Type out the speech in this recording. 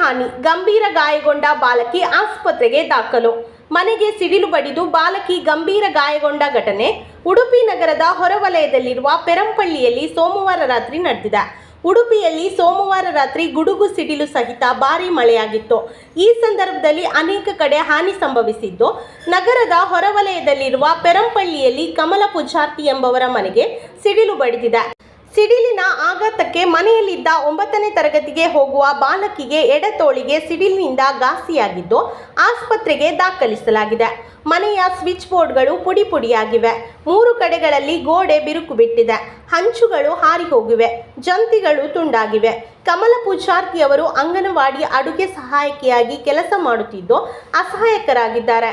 ಹಾನಿ. ಗಂಭೀರ ಗಾಯಗೊಂಡ ಬಾಲಕಿ ಆಸ್ಪತ್ರೆಗೆ ದಾಖಲು. ಮನೆಗೆ ಸಿಡಿಲು ಬಡಿದು ಬಾಲಕಿ ಗಂಭೀರ ಗಾಯಗೊಂಡ ಘಟನೆ ಉಡುಪಿ ನಗರದ ಹೊರವಲಯದಲ್ಲಿರುವ ಪೆರಂಪಳ್ಳಿಯಲ್ಲಿ ಸೋಮವಾರ ರಾತ್ರಿ ನಡೆದಿದೆ. ಉಡುಪಿಯಲ್ಲಿ ಸೋಮವಾರ ರಾತ್ರಿ ಗುಡುಗು ಸಿಡಿಲು ಸಹಿತ ಭಾರೀ ಮಳೆಯಾಗಿತ್ತು. ಈ ಸಂದರ್ಭದಲ್ಲಿ ಅನೇಕ ಕಡೆ ಹಾನಿ ಸಂಭವಿಸಿದ್ದು, ನಗರದ ಹೊರವಲಯದಲ್ಲಿರುವ ಪೆರಂಪಳ್ಳಿಯಲ್ಲಿ ಕಮಲ ಪೂಜಾರ್ತಿ ಎಂಬವರ ಮನೆಗೆ ಸಿಡಿಲು ಬಡಿದಿದೆ. ಸಿಡಿಲಿನ ಆಘಾತಕ್ಕೆ ಮನೆಯಲ್ಲಿದ್ದ ಒಂಬತ್ತನೇ ತರಗತಿಗೆ ಹೋಗುವ ಬಾಲಕಿಗೆ ಎಡತೋಳಿಗೆ ಸಿಡಿಲಿನಿಂದ ಘಾಸಿಯಾಗಿದ್ದು ಆಸ್ಪತ್ರೆಗೆ ದಾಖಲಿಸಲಾಗಿದೆ. ಮನೆಯ ಸ್ವಿಚ್ ಬೋರ್ಡ್ಗಳು ಪುಡಿ ಪುಡಿಯಾಗಿವೆ. ಮೂರು ಕಡೆಗಳಲ್ಲಿ ಗೋಡೆ ಬಿರುಕು ಬಿಟ್ಟಿದೆ ಹಂಚುಗಳು ಹಾರಿ ಹೋಗಿವೆ ಜಂತಿಗಳು ತುಂಡಾಗಿವೆ. ಕಮಲ ಪೂಜಾರ್ತಿಯವರು ಅಂಗನವಾಡಿ ಅಡುಗೆ ಸಹಾಯಕಿಯಾಗಿ ಕೆಲಸ ಮಾಡುತ್ತಿದ್ದು ಅಸಹಾಯಕರಾಗಿದ್ದಾರೆ.